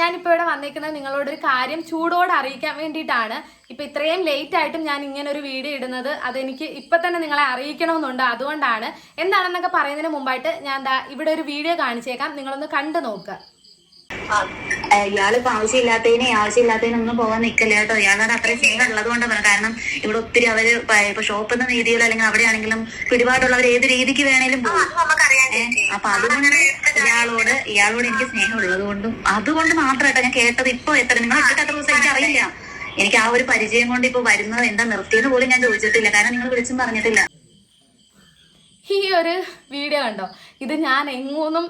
ഞാനിപ്പോൾ ഇവിടെ വന്നേക്കുന്നത് നിങ്ങളോടൊരു കാര്യം ചൂടോടെ അറിയിക്കാൻ വേണ്ടിയിട്ടാണ്. ഇപ്പം ഇത്രയും ലേറ്റ് ആയിട്ടും ഞാൻ ഇങ്ങനെ ഒരു വീഡിയോ ഇടുന്നത് അതെനിക്ക് ഇപ്പം തന്നെ നിങ്ങളെ അറിയിക്കണമെന്നുണ്ട് അതുകൊണ്ടാണ്. എന്താണെന്നൊക്കെ പറയുന്നതിന് മുമ്പായിട്ട് ഞാൻ ഇവിടെ ഒരു വീഡിയോ കാണിച്ചേക്കാം. നിങ്ങളൊന്ന് കണ്ടു നോക്കുക ഇയാളിപ്പോ ആവശ്യമില്ലാത്തതിനെ ആവശ്യമില്ലാത്തതിനൊന്നും പോകാൻ നിൽക്കില്ല കേട്ടോ. ഇയാളുടെ അത്ര സ്നേഹം ഉള്ളത് കൊണ്ട് കാരണം ഇവിടെ ഒത്തിരി അവർ ഇപ്പൊ ഷോപ്പ് എന്ന രീതിയിൽ അല്ലെങ്കിൽ അവിടെയാണെങ്കിലും പിടിപാടുള്ളവർ ഏത് രീതിക്ക് വേണേലും പോകും അപ്പൊ അതുകൊണ്ട് ഇയാളോട് ഇയാളോട് എനിക്ക് സ്നേഹം ഉള്ളത് കൊണ്ടും അതുകൊണ്ട് മാത്രമായിട്ടോ ഞാൻ കേട്ടത് ഇപ്പൊ എത്ര നിങ്ങൾ ഇട്ടിട്ട് എത്ര ദിവസം എനിക്ക് അറിയില്ല. എനിക്ക് ആ ഒരു പരിചയം കൊണ്ട് ഇപ്പൊ വരുന്നത് എന്താ നിർത്തിയെന്ന് പോലും ഞാൻ ചോദിച്ചിട്ടില്ല. കാരണം നിങ്ങൾ വിളിച്ചും പറഞ്ഞിട്ടില്ല. ഈ ഒരു വീഡിയോ കണ്ടോ? ഇത് ഞാൻ എങ്ങൊന്നും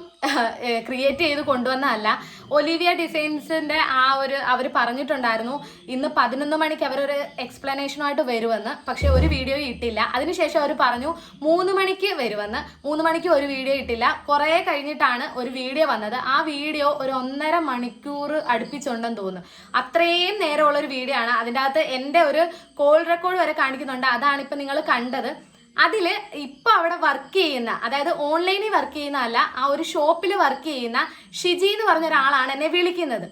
ക്രിയേറ്റ് ചെയ്ത് കൊണ്ടുവന്നതല്ല. ഒലിവിയ ഡിസൈൻസിന്റെ ആ ഒരു അവർ പറഞ്ഞിട്ടുണ്ടായിരുന്നു ഇന്ന് പതിനൊന്ന് മണിക്ക് അവരൊരു എക്സ്പ്ലനേഷനുമായിട്ട് വരുമെന്ന്. പക്ഷേ ഒരു വീഡിയോ ഇട്ടില്ല. അതിനുശേഷം അവർ പറഞ്ഞു മൂന്ന് മണിക്ക് വരുമെന്ന്. മൂന്ന് മണിക്ക് ഒരു വീഡിയോ ഇട്ടില്ല. കുറേ കഴിഞ്ഞിട്ടാണ് ഒരു വീഡിയോ വന്നത്. ആ വീഡിയോ ഒരു ഒന്നര മണിക്കൂർ അടുപ്പിച്ചുണ്ടെന്ന് തോന്നുന്നു. അത്രയും നേരമുള്ള ഒരു വീഡിയോ ആണ്. അതിന്റെ അകത്ത് എന്റെ ഒരു കോൾ റെക്കോർഡ് വരെ കാണിക്കുന്നുണ്ട്. അതാണ് ഇപ്പം നിങ്ങൾ കണ്ടത്. അതിൽ ഇപ്പോൾ അവിടെ വർക്ക് ചെയ്യുന്ന അതായത് ഓൺലൈനിൽ വർക്ക് ചെയ്യുന്ന അല്ല ആ ഒരു ഷോപ്പിൽ വർക്ക് ചെയ്യുന്ന ഷിജി എന്ന് പറഞ്ഞ ഒരാളാണ് എന്നെ വിളിക്കുന്നത്.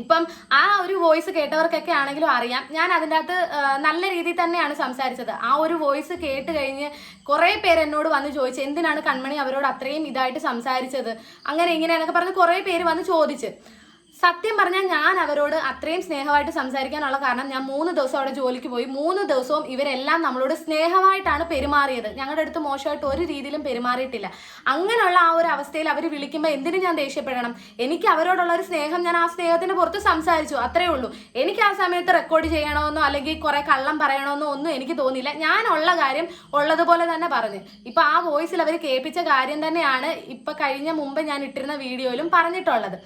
ഇപ്പം ആ ഒരു വോയിസ് കേട്ടവർക്കൊക്കെ ആണെങ്കിലും അറിയാം. ഞാൻ അതിന്റെ അകത്ത് നല്ല രീതിയിൽ തന്നെയാണ് സംസാരിച്ചത്. ആ ഒരു വോയിസ് കേട്ട് കഴിഞ്ഞ് കുറേ പേര് എന്നോട് വന്ന് ചോദിച്ചു എന്തിനാണ് കൺമണി അവരോട് അത്രയും ഇതായിട്ട് സംസാരിച്ചത്? അങ്ങനെ ഇങ്ങനെ എന്നൊക്കെ പറഞ്ഞ് കുറേ പേര് വന്ന് ചോദിച്ച്. സത്യം പറഞ്ഞാൽ ഞാൻ അവരോട് അത്രയും സ്നേഹമായിട്ട് സംസാരിക്കാനുള്ള കാരണം ഞാൻ മൂന്ന് ദിവസം അവിടെ ജോലിക്ക് പോയി. മൂന്ന് ദിവസവും ഇവരെല്ലാം നമ്മളോട് സ്നേഹമായിട്ടാണ് പെരുമാറിയത്. ഞങ്ങളുടെ അടുത്ത് മോശമായിട്ട് ഒരു രീതിയിലും പെരുമാറിയിട്ടില്ല. അങ്ങനെയുള്ള ആ ഒരു അവസ്ഥയിൽ അവർ വിളിക്കുമ്പോൾ എന്തിനു ഞാൻ ദേഷ്യപ്പെടണം? എനിക്ക് അവരോടുള്ള ഒരു സ്നേഹം ഞാൻ ആ സ്നേഹത്തിന് പുറത്ത് സംസാരിച്ചു. അത്രേ ഉള്ളൂ. എനിക്ക് ആ സമയത്ത് റെക്കോർഡ് ചെയ്യണമെന്നോ അല്ലെങ്കിൽ കുറെ കള്ളം പറയണമെന്നോ ഒന്നും എനിക്ക് തോന്നിയില്ല. ഞാൻ ഉള്ള കാര്യം ഉള്ളതുപോലെ തന്നെ പറഞ്ഞു. ഇപ്പൊ ആ വോയിസിൽ അവർ കേൾപ്പിച്ച കാര്യം തന്നെയാണ് ഇപ്പൊ കഴിഞ്ഞ മുമ്പ് ഞാൻ ഇട്ടിരുന്ന വീഡിയോയിലും പറഞ്ഞിട്ടുള്ളത്.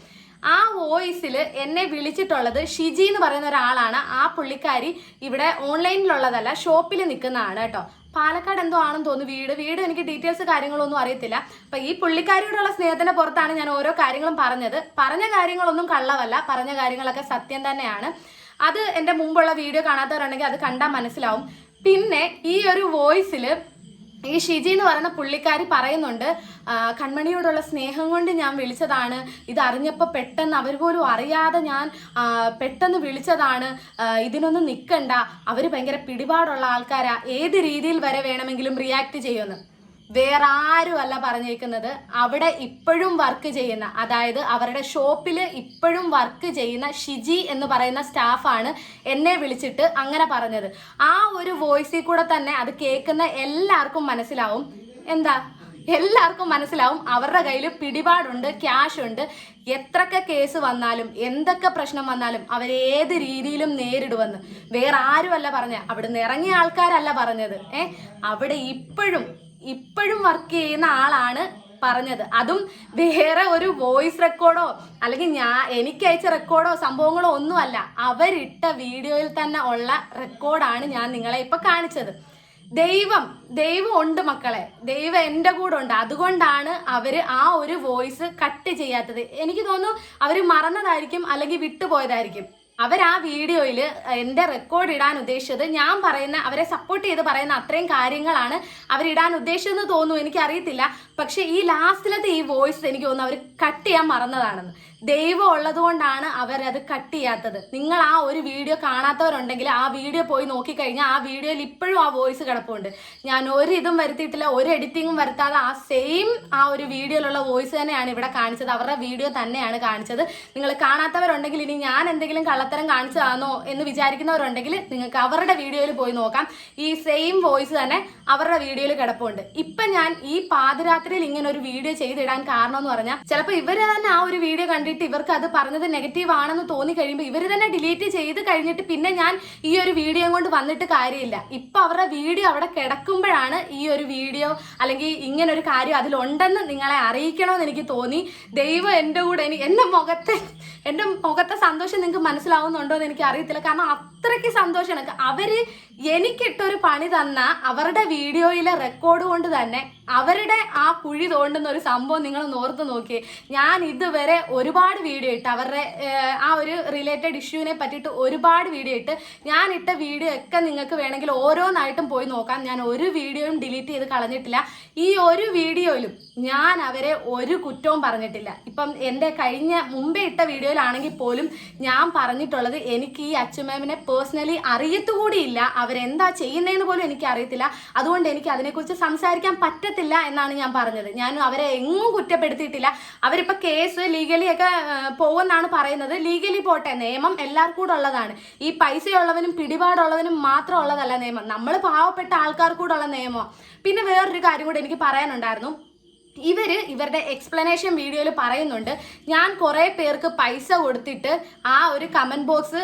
ആ വോയിസിൽ എന്നെ വിളിച്ചിട്ടുള്ളത് ഷിജി എന്ന് പറയുന്ന ഒരാളാണ്. ആ പുള്ളിക്കാരി ഇവിടെ ഓൺലൈനിലുള്ളതല്ല ഷോപ്പിൽ നിൽക്കുന്നതാണ് കേട്ടോ. പാലക്കാട് എന്തോ ആണെന്ന് തോന്നുന്നു വീട്. വീട് എനിക്ക് ഡീറ്റെയിൽസ് കാര്യങ്ങളൊന്നും അറിയത്തില്ല. അപ്പൊ ഈ പുള്ളിക്കാരിയോടുള്ള സ്നേഹത്തിന്റെ പുറത്താണ് ഞാൻ ഓരോ കാര്യങ്ങളും പറഞ്ഞത്. പറഞ്ഞ കാര്യങ്ങളൊന്നും കള്ളവല്ല. പറഞ്ഞ കാര്യങ്ങളൊക്കെ സത്യം തന്നെയാണ്. അത് എന്റെ മുമ്പുള്ള വീഡിയോ കാണാത്തവരുണ്ടെങ്കിൽ അത് കണ്ടാൽ മനസ്സിലാവും. പിന്നെ ഈ ഒരു വോയിസിൽ ഈ ഷിജി എന്ന് പറയുന്ന പുള്ളിക്കാരി പറയുന്നുണ്ട് കൺമണിയോടുള്ള സ്നേഹം കൊണ്ട് ഞാൻ വിളിച്ചതാണ്. ഇത് പെട്ടെന്ന് അവർ പോലും അറിയാതെ ഞാൻ പെട്ടെന്ന് വിളിച്ചതാണ്. ഇതിനൊന്നും നിൽക്കണ്ട അവർ ഭയങ്കര പിടിപാടുള്ള ആൾക്കാരാ. ഏത് രീതിയിൽ വരെ വേണമെങ്കിലും റിയാക്ട് ചെയ്യുമെന്ന്. വേറെ ആരും അല്ല പറഞ്ഞേക്കുന്നത്. അവിടെ ഇപ്പോഴും വർക്ക് ചെയ്യുന്ന അതായത് അവരുടെ ഷോപ്പിൽ ഇപ്പോഴും വർക്ക് ചെയ്യുന്ന ഷിജി എന്ന് പറയുന്ന സ്റ്റാഫാണ് എന്നെ വിളിച്ചിട്ട് അങ്ങനെ പറഞ്ഞത്. ആ ഒരു വോയിസിൽ കൂടെ തന്നെ അത് കേൾക്കുന്ന എല്ലാവർക്കും മനസ്സിലാവും. എന്താ? എല്ലാവർക്കും മനസ്സിലാവും. അവരുടെ കയ്യിൽ പിടിപാടുണ്ട് ക്യാഷ് ഉണ്ട്. എത്രക്കെ കേസ് വന്നാലും എന്തൊക്കെ പ്രശ്നം വന്നാലും അവരേത് രീതിയിലും നേരിടുമെന്ന്. വേറെ ആരുമല്ല പറഞ്ഞ. അവിടുന്ന് ഇറങ്ങിയ ആൾക്കാരല്ല പറഞ്ഞത്. ഏ? അവിടെ ഇപ്പോഴും ഇപ്പോഴും വർക്ക് ചെയ്യുന്ന ആളാണ് പറഞ്ഞത്. അതും വേറെ ഒരു വോയിസ് റെക്കോർഡോ അല്ലെങ്കിൽ ഞാൻ എനിക്ക് അയച്ച റെക്കോർഡോ സംഭവങ്ങളോ ഒന്നുമല്ല. അവരിട്ട വീഡിയോയിൽ തന്നെ ഉള്ള റെക്കോർഡാണ് ഞാൻ നിങ്ങളെ ഇപ്പൊ കാണിച്ചത്. ദൈവം ദൈവം ഉണ്ട് മക്കളെ. ദൈവം എന്റെ കൂടെ ഉണ്ട്. അതുകൊണ്ടാണ് അവർ ആ ഒരു വോയിസ് കട്ട് ചെയ്യാത്തത്. എനിക്ക് തോന്നുന്നു അവർ മറന്നതായിരിക്കും അല്ലെങ്കിൽ വിട്ടുപോയതായിരിക്കും. അവർ ആ വീഡിയോയിൽ എന്റെ റെക്കോർഡ് ഇടാൻ ഉദ്ദേശിച്ചത് ഞാൻ പറയുന്ന അവരെ സപ്പോർട്ട് ചെയ്ത് പറയുന്ന അത്രയും കാര്യങ്ങളാണ് അവരിടാൻ ഉദ്ദേശിച്ചതെന്ന് തോന്നുന്നു. എനിക്കറിയത്തില്ല. പക്ഷേ ഈ ലാസ്റ്റിലത്തെ ഈ വോയിസ് എനിക്ക് തോന്നുന്നു അവർ കട്ട് ചെയ്യാൻ മറന്നതാണെന്ന്. ദൈവം ഉള്ളത് കൊണ്ടാണ് അവരത് കട്ട് ചെയ്യാത്തത്. നിങ്ങൾ ആ ഒരു വീഡിയോ കാണാത്തവരുണ്ടെങ്കിൽ ആ വീഡിയോ പോയി നോക്കിക്കഴിഞ്ഞാൽ ആ വീഡിയോയിൽ ഇപ്പോഴും ആ വോയിസ് കിടപ്പുണ്ട്. ഞാൻ ഒരു ഇതും വരുത്തിയിട്ടില്ല ഒരു എഡിറ്റിങ്ങും വരുത്താതെ ആ സെയിം ആ ഒരു വീഡിയോയിലുള്ള വോയിസ് തന്നെയാണ് ഇവിടെ കാണിച്ചത്. അവരുടെ വീഡിയോ തന്നെയാണ് കാണിച്ചത്. നിങ്ങൾ കാണാത്തവരുണ്ടെങ്കിൽ ഇനി ഞാൻ എന്തെങ്കിലും കള്ളത്തരം കാണിച്ചതാണോ എന്ന് വിചാരിക്കുന്നവരുണ്ടെങ്കിൽ നിങ്ങൾക്ക് അവരുടെ വീഡിയോയിൽ പോയി നോക്കാം. ഈ സെയിം വോയിസ് തന്നെ അവരുടെ വീഡിയോയിൽ കിടപ്പുണ്ട്. ഇപ്പം ഞാൻ ഈ പാതിരാത്രിയിൽ ഇങ്ങനെ ഒരു വീഡിയോ ചെയ്തിടാൻ കാരണം എന്ന് പറഞ്ഞാൽ ചിലപ്പോൾ ഇവർ തന്നെ ആ ഒരു വീഡിയോ കണ്ടിട്ട് ഇവർക്ക് അത് പറഞ്ഞത് നെഗറ്റീവ് ആണെന്ന് തോന്നി കഴിയുമ്പോൾ ഇവർ തന്നെ ഡിലീറ്റ് ചെയ്ത് കഴിഞ്ഞിട്ട് പിന്നെ ഞാൻ ഈ ഒരു വീഡിയോ കൊണ്ട് വന്നിട്ട് കാര്യമില്ല. ഇപ്പൊ അവരുടെ വീഡിയോ അവിടെ കിടക്കുമ്പോഴാണ് ഈ ഒരു വീഡിയോ അല്ലെങ്കിൽ ഇങ്ങനെ ഒരു കാര്യം അതിലുണ്ടെന്ന് നിങ്ങളെ അറിയിക്കണമെന്ന് എനിക്ക് തോന്നി. ദൈവം എന്റെ കൂടെ എന്റെ മുഖത്തെ എന്റെ മുഖത്തെ സന്തോഷം നിങ്ങൾക്ക് മനസ്സിലാവുന്നുണ്ടോ എന്ന് എനിക്ക് അറിയത്തില്ല. കാരണം അത്രയ്ക്ക് സന്തോഷമാണ് അവർ എനിക്കിട്ടൊരു പണി തന്ന അവരുടെ വീഡിയോയിലെ റെക്കോർഡ് കൊണ്ട് തന്നെ അവരുടെ ആ കുഴി തോണ്ടുന്ന ഒരു സംഭവം നിങ്ങൾ നോർത്ത് നോക്കി ഞാൻ ഇതുവരെ ഒരുപാട് വീഡിയോ ഇട്ട് അവരുടെ ആ ഒരു റിലേറ്റഡ് ഇഷ്യൂവിനെ പറ്റിയിട്ട് ഒരുപാട് വീഡിയോ ഇട്ട് ഞാൻ ഇട്ട വീഡിയോ ഒക്കെ നിങ്ങൾക്ക് വേണമെങ്കിൽ ഓരോന്നായിട്ടും പോയി നോക്കാം. ഞാൻ ഒരു വീഡിയോയും ഡിലീറ്റ് ചെയ്ത് കളഞ്ഞിട്ടില്ല. ഈ ഒരു വീഡിയോയിലും ഞാൻ അവരെ ഒരു കുറ്റവും പറഞ്ഞിട്ടില്ല. ഇപ്പം എന്റെ കഴിഞ്ഞ മുമ്പേ ഇട്ട വീഡിയോയിൽ വീഡിയോയിലാണെങ്കിൽ പോലും ഞാൻ പറഞ്ഞിട്ടുള്ളത് എനിക്ക് ഈ അച്ചുമാമിനെ പേഴ്സണലി അറിയത്തുകൂടിയില്ല. അവരെന്താ ചെയ്യുന്നതെന്ന് പോലും എനിക്ക് അറിയത്തില്ല. അതുകൊണ്ട് എനിക്ക് അതിനെക്കുറിച്ച് സംസാരിക്കാൻ പറ്റത്തില്ല എന്നാണ് ഞാൻ പറഞ്ഞത്. ഞാൻ അവരെ എങ്ങും കുറ്റപ്പെടുത്തിയിട്ടില്ല. അവരിപ്പോൾ കേസ് ലീഗലി ഒക്കെ പോകുമെന്നാണ് പറയുന്നത്. ലീഗലി പോട്ടെ നിയമം എല്ലാവർക്കും കൂടെ ഉള്ളതാണ്. ഈ പൈസയുള്ളവനും പിടിപാടുള്ളവനും മാത്രം ഉള്ളതല്ല നിയമം. നമ്മൾ പാവപ്പെട്ട ആൾക്കാർ കൂടെ ഉള്ള നിയമം. പിന്നെ വേറൊരു കാര്യം കൂടെ എനിക്ക് പറയാനുണ്ടായിരുന്നു. ഇവർ ഇവരുടെ എക്സ്പ്ലനേഷൻ വീഡിയോയിൽ പറയുന്നുണ്ട്. ഞാൻ കുറേ പേർക്ക് പൈസ കൊടുത്തിട്ട് ആ ഒരു കമന്റ് ബോക്സ്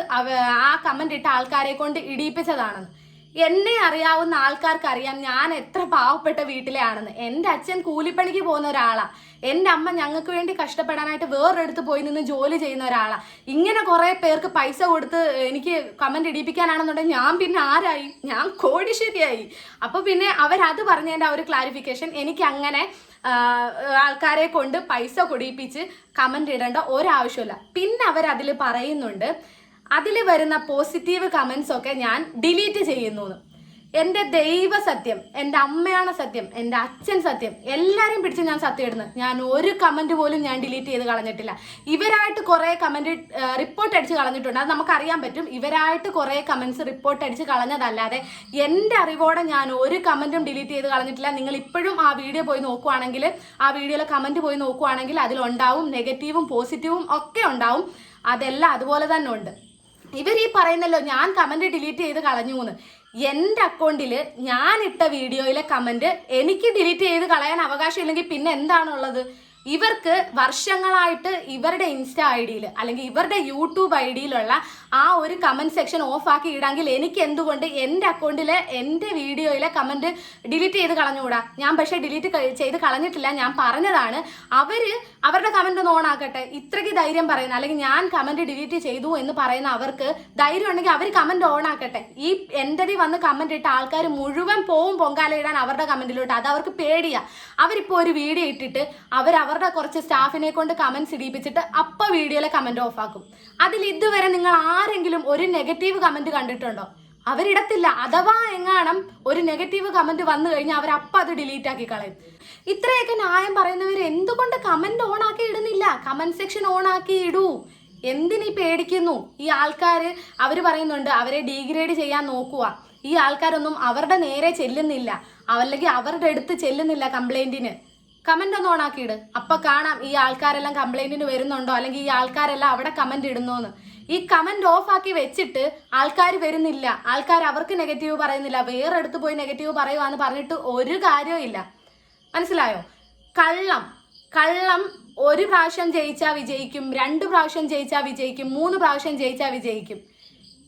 ആ കമന്റ് ഇട്ട ആൾക്കാരെ കൊണ്ട് ഇടിയിപ്പിച്ചതാണെന്ന്. എന്നെ അറിയാവുന്ന ആൾക്കാർക്ക് അറിയാം ഞാൻ എത്ര പാവപ്പെട്ട വീട്ടിലെ ആണെന്ന് എന്റെ അച്ഛൻ കൂലിപ്പണിക്ക് പോകുന്ന ഒരാളാണ് എന്റെ അമ്മ ഞങ്ങൾക്ക് വേണ്ടി കഷ്ടപ്പെടാനായിട്ട് വേറൊരിടത്ത് പോയി നിന്ന് ജോലി ചെയ്യുന്ന ഒരാളാണ് ഇങ്ങനെ കുറേ പേർക്ക് പൈസ കൊടുത്ത് എനിക്ക് കമന്റ് ഇടിപ്പിക്കാനാണെന്നുണ്ടെങ്കിൽ ഞാൻ പിന്നെ ആരായി? ഞാൻ കോടിശ്ശേരിയായി അപ്പോൾ പിന്നെ അവരത് പറഞ്ഞതിന്റെ ആ ഒരു ക്ലാരിഫിക്കേഷൻ എനിക്ക് അങ്ങനെ ആൾക്കാരെ കൊണ്ട് പൈസ കുടിപ്പിച്ച് കമന്റ് ഇടേണ്ട ഒരാവശ്യമില്ല പിന്നെ അവരതിൽ പറയുന്നുണ്ട് അതിൽ വരുന്ന പോസിറ്റീവ് കമന്റ്സ് ഒക്കെ ഞാൻ ഡിലീറ്റ് ചെയ്യുന്നു. എന്റെ ദൈവ സത്യം എന്റെ അമ്മയാണ് സത്യം എന്റെ അച്ഛൻ സത്യം. എല്ലാവരെയും പിടിച്ച് ഞാൻ സത്യം ഇടുന്നത് ഞാൻ ഒരു കമന്റ് പോലും ഞാൻ ഡിലീറ്റ് ചെയ്ത് കളഞ്ഞിട്ടില്ല. ഇവരായിട്ട് കുറേ കമന്റ് റിപ്പോർട്ട് അടിച്ച് കളഞ്ഞിട്ടുണ്ട്. അത് നമുക്കറിയാൻ പറ്റും. ഇവരായിട്ട് കുറേ കമന്റ്സ് റിപ്പോർട്ട് അടിച്ച് കളഞ്ഞതല്ലാതെ എന്റെ അറിവോടെ ഞാൻ ഒരു കമന്റും ഡിലീറ്റ് ചെയ്ത് കളഞ്ഞിട്ടില്ല. നിങ്ങൾ ഇപ്പോഴും ആ വീഡിയോ പോയി നോക്കുവാണെങ്കിൽ ആ വീഡിയോയിലെ കമന്റ് പോയി നോക്കുവാണെങ്കിൽ അതിലുണ്ടാവും നെഗറ്റീവും പോസിറ്റീവും ഒക്കെ ഉണ്ടാവും. അതെല്ലാം അതുപോലെ തന്നെ ഉണ്ട്. ഇവർ ഈ പറയുന്നല്ലോ ഞാൻ കമന്റ് ഡിലീറ്റ് ചെയ്ത് കളഞ്ഞു എന്ന് എന്റെ അക്കൗണ്ടിൽ ഞാൻ ഇട്ട വീഡിയോയിലെ കമന്റ് എനിക്ക് ഡിലീറ്റ് ചെയ്ത് കളയാൻ അവകാശം ഇല്ലെങ്കിൽ പിന്നെ എന്താണുള്ളത്? ഇവർക്ക് വർഷങ്ങളായിട്ട് ഇവരുടെ ഇൻസ്റ്റ ഐ ഡിയിൽ അല്ലെങ്കിൽ ഇവരുടെ യൂട്യൂബ് ഐ ഡിയിലുള്ള ആ ഒരു കമന്റ് സെക്ഷൻ ഓഫ് ആക്കി ഇടാങ്കിൽ എനിക്ക് എന്തുകൊണ്ട് എന്റെ അക്കൗണ്ടിലെ എന്റെ വീഡിയോയിലെ കമന്റ് ഡിലീറ്റ് ചെയ്ത് കളഞ്ഞുകൂടാ? ഞാൻ പക്ഷേ ഡിലീറ്റ് ചെയ്ത് കളഞ്ഞിട്ടില്ല ഞാൻ പറഞ്ഞതാണ്. അവർ അവരുടെ കമന്റ് ഒന്ന് ഓണാക്കട്ടെ ഇത്രയ്ക്ക് ധൈര്യം പറയുന്ന അല്ലെങ്കിൽ ഞാൻ കമന്റ് ഡിലീറ്റ് ചെയ്തു എന്ന് പറയുന്ന അവർക്ക് ധൈര്യം ഉണ്ടെങ്കിൽ അവർ കമന്റ് ഓൺ ആക്കട്ടെ. ഈ എന്റെ വന്ന് കമന്റ് ഇട്ട ആൾക്കാർ മുഴുവൻ പോവും പൊങ്കാലയിടാൻ അവരുടെ കമന്റിലോട്ട് അത് അവർക്ക് പേടിയാണ് അവരിപ്പോൾ ഒരു വീഡിയോ ഇട്ടിട്ട് അവർ അവരുടെ കുറച്ച് സ്റ്റാഫിനെ കൊണ്ട് കമൻസ് ഇടിപ്പിച്ചിട്ട് അപ്പ വീഡിയോയിലെ കമന്റ് ഓഫ് ആക്കും. അതിൽ ഇതുവരെ നിങ്ങൾ ആരെങ്കിലും ഒരു നെഗറ്റീവ് കമന്റ് കണ്ടിട്ടുണ്ടോ? അവരിടത്തില്ല. അഥവാ എങ്ങാണം ഒരു നെഗറ്റീവ് കമന്റ് വന്നു കഴിഞ്ഞാൽ അവർ അപ്പം അത് ഡിലീറ്റ് ആക്കി കളയും. ഇത്രയൊക്കെ ന്യായം പറയുന്നവർ എന്തുകൊണ്ട് കമന്റ് ഓൺ ആക്കി ഇടുന്നില്ല? കമന്റ് സെക്ഷൻ ഓൺ ആക്കി ഇടൂ. എന്തിനീ പേടിക്കുന്നു? ഈ ആൾക്കാർ അവർ പറയുന്നുണ്ട് അവരെ ഡീഗ്രേഡ് ചെയ്യാൻ നോക്കുക. ഈ ആൾക്കാരൊന്നും അവരുടെ നേരെ ചെല്ലുന്നില്ല. അല്ലെങ്കിൽ അവരുടെ അടുത്ത് ചെല്ലുന്നില്ല കംപ്ലൈന്റിന് കമന്റ് ഒന്ന് ഓണാക്കിയിട് അപ്പൊ കാണാം ഈ ആൾക്കാരെല്ലാം കംപ്ലൈന്റിന് വരുന്നുണ്ടോ? അല്ലെങ്കിൽ ഈ ആൾക്കാരെല്ലാം അവിടെ കമന്റ് ഇടുന്നോന്ന്. ഈ കമന്റ് ഓഫ് ആക്കി വെച്ചിട്ട് ആൾക്കാർ വരുന്നില്ല. ആൾക്കാർ അവർക്ക് നെഗറ്റീവ് പറയുന്നില്ല. വേറെ അടുത്ത് പോയി നെഗറ്റീവ് പറയുവാന്ന് പറഞ്ഞിട്ട് ഒരു കാര്യവും ഇല്ല. മനസ്സിലായോ? കള്ളം. കള്ളം ഒരു പ്രാവശ്യം ജയിച്ചാൽ വിജയിക്കും. രണ്ട് പ്രാവശ്യം ജയിച്ചാൽ വിജയിക്കും. മൂന്ന് പ്രാവശ്യം ജയിച്ചാൽ വിജയിക്കും.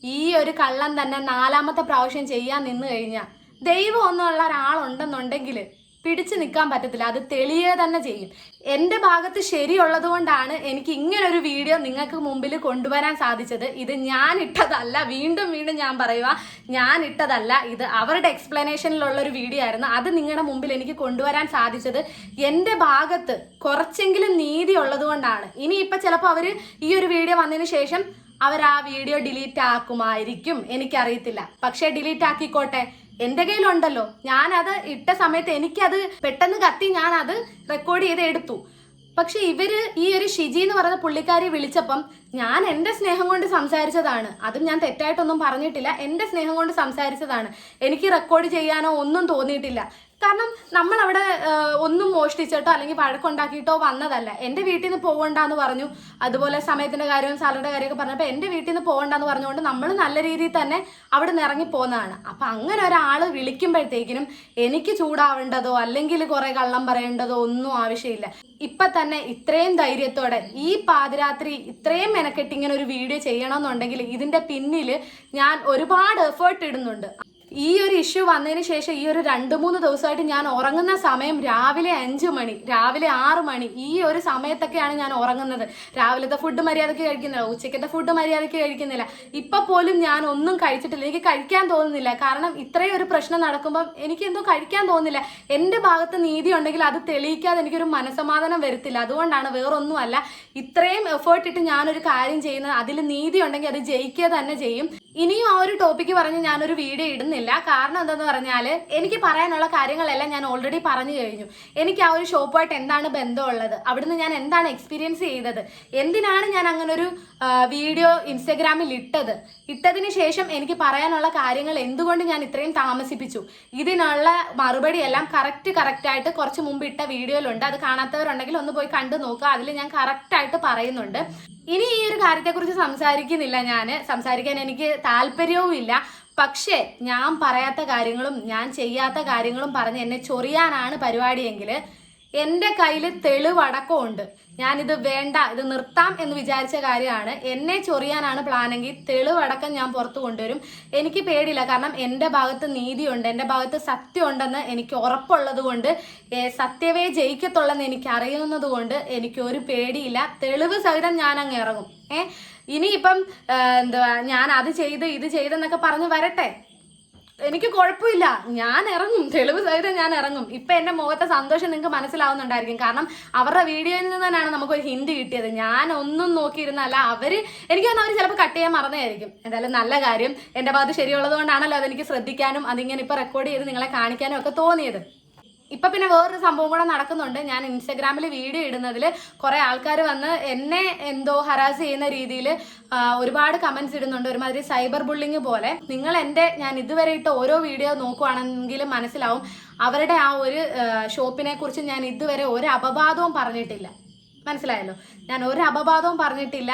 ഈ ഒരു കള്ളം തന്നെ നാലാമത്തെ പ്രാവശ്യം ചെയ്യാൻ നിന്ന് കഴിഞ്ഞാൽ ദൈവം ഒന്നുള്ള ഒരാളുണ്ടെന്നുണ്ടെങ്കിൽ പിടിച്ചു നിൽക്കാൻ പറ്റത്തില്ല. അത് തെളിയുക തന്നെ ചെയ്യും. എന്റെ ഭാഗത്ത് ശരിയുള്ളത് കൊണ്ടാണ് എനിക്ക് ഇങ്ങനെ ഒരു വീഡിയോ നിങ്ങൾക്ക് മുമ്പിൽ കൊണ്ടുവരാൻ സാധിച്ചത്. ഇത് ഞാൻ ഇട്ടതല്ല. വീണ്ടും വീണ്ടും ഞാൻ പറയുക ഞാൻ ഇട്ടതല്ല. ഇത് അവരുടെ എക്സ്പ്ലനേഷനിലുള്ള ഒരു വീഡിയോ ആയിരുന്നു. അത് നിങ്ങളുടെ മുമ്പിൽ എനിക്ക് കൊണ്ടുവരാൻ സാധിച്ചത് എന്റെ ഭാഗത്ത് കുറച്ചെങ്കിലും നീതി ഉള്ളത് കൊണ്ടാണ്. ഇനി ഇപ്പം ചിലപ്പോൾ അവർ ഈ ഒരു വീഡിയോ വന്നതിന് ശേഷം അവർ ആ വീഡിയോ ഡിലീറ്റ് ആക്കുമായിരിക്കും. എനിക്കറിയത്തില്ല. പക്ഷേ ഡിലീറ്റ് ആക്കിക്കോട്ടെ. എന്റെ കയ്യിലുണ്ടല്ലോ. ഞാനത് ഇട്ട സമയത്ത് എനിക്കത് പെട്ടെന്ന് കത്തി ഞാൻ അത് റെക്കോർഡ് ചെയ്ത് എടുത്തു. പക്ഷെ ഇവർ ഈ ഒരു ഷിജി എന്ന് പറയുന്ന പുള്ളിക്കാരി വിളിച്ചപ്പം ഞാൻ എന്റെ സ്നേഹം കൊണ്ട് സംസാരിച്ചതാണ്. അതും ഞാൻ തെറ്റായിട്ടൊന്നും പറഞ്ഞിട്ടില്ല. എന്റെ സ്നേഹം കൊണ്ട് സംസാരിച്ചതാണ്. എനിക്ക് റെക്കോർഡ് ചെയ്യാനോ ഒന്നും തോന്നിയിട്ടില്ല. കാരണം നമ്മൾ അവിടെ ഒന്നും മോഷ്ടിച്ചിട്ടോ അല്ലെങ്കിൽ വഴക്കുണ്ടാക്കിയിട്ടോ വന്നതല്ല. എന്റെ വീട്ടിൽ നിന്ന് പോകണ്ടെന്ന് പറഞ്ഞു. അതുപോലെ സമയത്തിന്റെ കാര്യവും സാലറിയുടെ കാര്യമൊക്കെ പറഞ്ഞപ്പോൾ എന്റെ വീട്ടിൽ നിന്ന് പോകണ്ടെന്ന് പറഞ്ഞുകൊണ്ട് നമ്മൾ നല്ല രീതിയിൽ തന്നെ അവിടെ നിന്ന് ഇറങ്ങി പോകുന്നതാണ് അപ്പം അങ്ങനെ ഒരാൾ വിളിക്കുമ്പോഴത്തേക്കിനും എനിക്ക് ചൂടാവേണ്ടതോ അല്ലെങ്കിൽ കുറേ കള്ളം പറയേണ്ടതോ ഒന്നും ആവശ്യമില്ല. ഇപ്പൊ തന്നെ ഇത്രയും ധൈര്യത്തോടെ ഈ പാതിരാത്രി ഇത്രയും മെനക്കെട്ട് ഇങ്ങനെ ഒരു വീഡിയോ ചെയ്യണമെന്നുണ്ടെങ്കിൽ ഇതിന്റെ പിന്നിൽ ഞാൻ ഒരുപാട് എഫേർട്ട് ഇടുന്നുണ്ട്. ഈ ഒരു ഇഷ്യൂ വന്നതിന് ശേഷം ഈ ഒരു രണ്ട് മൂന്ന് ദിവസമായിട്ട് ഞാൻ ഉറങ്ങുന്ന സമയം രാവിലെ അഞ്ച് മണി രാവിലെ ആറ് മണി ഈ ഒരു സമയത്തൊക്കെയാണ് ഞാൻ ഉറങ്ങുന്നത്. രാവിലത്തെ ഫുഡ് മര്യാദയ്ക്ക് കഴിക്കുന്നില്ല ഉച്ചയ്ക്കത്തെ ഫുഡ് മര്യാദയ്ക്ക് കഴിക്കുന്നില്ല. ഇപ്പൊ പോലും ഞാൻ ഒന്നും കഴിച്ചിട്ടില്ല. എനിക്ക് കഴിക്കാൻ തോന്നുന്നില്ല. കാരണം ഇത്രയും ഒരു പ്രശ്നം നടക്കുമ്പോൾ എനിക്ക് എന്തോ കഴിക്കാൻ തോന്നുന്നില്ല. എന്റെ ഭാഗത്ത് നീതി ഉണ്ടെങ്കിൽ അത് തെളിയിക്കാതെ എനിക്കൊരു മനസമാധാനം വരത്തില്ല. അതുകൊണ്ടാണ് വേറൊന്നുമല്ല. ഇത്രയും എഫേർട്ട് ഇട്ട് ഞാനൊരു കാര്യം ചെയ്യുന്നത്. അതിൽ നീതി ഉണ്ടെങ്കിൽ അത് ജയിക്കുക തന്നെ ചെയ്യും. ഇനിയും ആ ഒരു ടോപ്പിക്ക് പറഞ്ഞ് ഞാനൊരു വീഡിയോ ഇടുന്നില്ല. കാരണം എന്താണെന്ന് പറഞ്ഞാൽ എനിക്ക് പറയാനുള്ള കാര്യങ്ങളെല്ലാം ഞാൻ ഓൾറെഡി പറഞ്ഞു കഴിഞ്ഞു. എനിക്ക് ആ ഒരു ഷോപ്പുമായിട്ട് എന്താണ് ബന്ധമുള്ളത്? അവിടുന്ന് ഞാൻ എന്താണ് എക്സ്പീരിയൻസ് ചെയ്തത്? എന്തിനാണ് ഞാൻ അങ്ങനൊരു വീഡിയോ ഇൻസ്റ്റഗ്രാമിൽ ഇട്ടത്? ഇട്ടതിന് ശേഷം എനിക്ക് പറയാനുള്ള കാര്യങ്ങൾ എന്തുകൊണ്ട് ഞാൻ ഇത്രയും താമസിപ്പിച്ചു? ഇതിനുള്ള മറുപടി എല്ലാം കറക്റ്റ് കറക്റ്റായിട്ട് കുറച്ച് മുമ്പ് ഇട്ട വീഡിയോയിലുണ്ട് അത് കാണാത്തവരുണ്ടെങ്കിൽ ഒന്ന് പോയി കണ്ടു നോക്കുക അതിൽ ഞാൻ കറക്റ്റായിട്ട് പറയുന്നുണ്ട്. ഇനി ഈ ഒരു കാര്യത്തെക്കുറിച്ച് സംസാരിക്കുന്നില്ല ഞാൻ സംസാരിക്കാൻ എനിക്ക് താല്പര്യവും ഇല്ല. പക്ഷേ ഞാൻ പറയാത്ത കാര്യങ്ങളും ഞാൻ ചെയ്യാത്ത കാര്യങ്ങളും പറഞ്ഞ് എന്നെ ചൊറിയാനാണ് പരിപാടിയെങ്കിൽ എന്റെ കയ്യിൽ തെളിവടക്കമുണ്ട്. ഞാനിത് വേണ്ട ഇത് നിർത്താം എന്ന് വിചാരിച്ച കാര്യമാണ്. എന്നെ ചൊറിയാനാണ് പ്ലാനെങ്കിൽ തെളിവടക്കം ഞാൻ പുറത്തു കൊണ്ടുവരും. എനിക്ക് പേടിയില്ല കാരണം എന്റെ ഭാഗത്ത് നീതിയുണ്ട് എന്റെ ഭാഗത്ത് സത്യമുണ്ടെന്ന് എനിക്ക് ഉറപ്പുള്ളത് കൊണ്ട് സത്യവേ ജയിക്കത്തുള്ളെന്ന് എനിക്ക് അറിയുന്നത് കൊണ്ട് എനിക്ക് ഒരു പേടിയില്ല. തെളിവ് സഹിതം ഞാൻ അങ്ങ് ഇറങ്ങും. ഏഹ് ഇനിയിപ്പം എന്താ എന്തുവാ ഞാൻ അത് ചെയ്ത് ഇത് ചെയ്തെന്നൊക്കെ പറഞ്ഞു വരട്ടെ. എനിക്ക് കുഴപ്പമില്ല. ഞാൻ ഇറങ്ങും. തെളിവ് സഹിതം ഞാൻ ഇറങ്ങും. ഇപ്പൊ എന്റെ മുഖത്തെ സന്തോഷം നിങ്ങൾക്ക് മനസ്സിലാവുന്നുണ്ടായിരിക്കും. കാരണം അവരുടെ വീഡിയോയിൽ നിന്ന് തന്നെയാണ് നമുക്കൊരു ഹിന്റ് കിട്ടിയത്. ഞാൻ ഒന്നും നോക്കിയിരുന്നല്ല അവർ എനിക്ക് തന്നെ അവർ ചിലപ്പോൾ കട്ട് ചെയ്യാൻ മറന്നതായിരിക്കും. എന്തായാലും നല്ല കാര്യം. എന്റെ ഭാഗത്ത് ശരിയുള്ളത് കൊണ്ടാണല്ലോ അതെനിക്ക് ശ്രദ്ധിക്കാനും അതിങ്ങനെ ഇപ്പൊ റെക്കോർഡ് ചെയ്ത് നിങ്ങളെ കാണിക്കാനും ഒക്കെ തോന്നിയത്. ഇപ്പൊ പിന്നെ വേറൊരു സംഭവം കൂടെ നടക്കുന്നുണ്ട്. ഞാൻ ഇൻസ്റ്റഗ്രാമിൽ വീഡിയോ ഇടുന്നതിൽ കുറെ ആൾക്കാർ വന്ന് എന്നെ എന്തോ ഹരാസ് ചെയ്യുന്ന രീതിയിൽ ഒരുപാട് കമന്റ്സ് ഇടുന്നുണ്ട്. ഒരുമാതിരി സൈബർ ബുള്ളിങ് പോലെ. നിങ്ങൾ എന്റെ ഞാൻ ഇതുവരെ ഇട്ട ഓരോ വീഡിയോ നോക്കുവാണെങ്കിൽ മനസ്സിലാവും അവരുടെ ആ ഒരു ഷോപ്പിനെ കുറിച്ച് ഞാൻ ഇതുവരെ ഒരു അപവാദവും പറഞ്ഞിട്ടില്ല. മനസ്സിലായല്ലോ. ഞാൻ ഒരു അപവാദവും പറഞ്ഞിട്ടില്ല.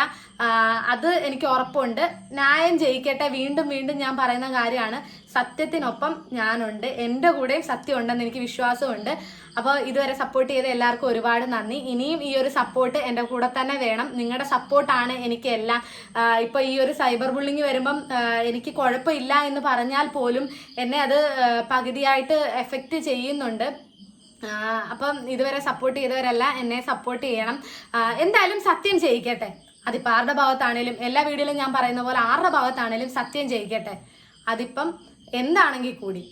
അത് എനിക്ക് ഉറപ്പുണ്ട്. ന്യായം ജയിക്കട്ടെ. വീണ്ടും വീണ്ടും ഞാൻ പറയുന്ന കാര്യമാണ്. സത്യത്തിനൊപ്പം ഞാനുണ്ട്. എന്റെ കൂടെയും സത്യം ഉണ്ടെന്ന് എനിക്ക് വിശ്വാസമുണ്ട്. അപ്പോൾ ഇതുവരെ സപ്പോർട്ട് ചെയ്ത എല്ലാവർക്കും ഒരുപാട് നന്ദി. ഇനിയും ഈ ഒരു സപ്പോർട്ട് എന്റെ കൂടെ തന്നെ വേണം. നിങ്ങളുടെ സപ്പോർട്ടാണ് എനിക്ക് എല്ലാം. ഇപ്പോൾ ഈ ഒരു സൈബർ ബുള്ളിങ് വരുമ്പം എനിക്ക് കുഴപ്പമില്ല എന്ന് പറഞ്ഞാൽ പോലും എന്നെ അത് പകുതിയായിട്ട് എഫക്റ്റ് ചെയ്യുന്നുണ്ട്. അപ്പം ഇതുവരെ സപ്പോർട്ട് ചെയ്തവരല്ല എന്നെ സപ്പോർട്ട് ചെയ്യണം. എന്തായാലും സത്യം ചെയ്യിക്കട്ടെ അതിപ്പോൾ ആരുടെ ഭാഗത്താണേലും എല്ലാ വീഡിയോയിലും ഞാൻ പറയുന്ന പോലെ ആരുടെ ഭാഗത്താണേലും സത്യം ചെയ്യിക്കട്ടെ അതിപ്പം എന്താണെങ്കിൽ കൂടി.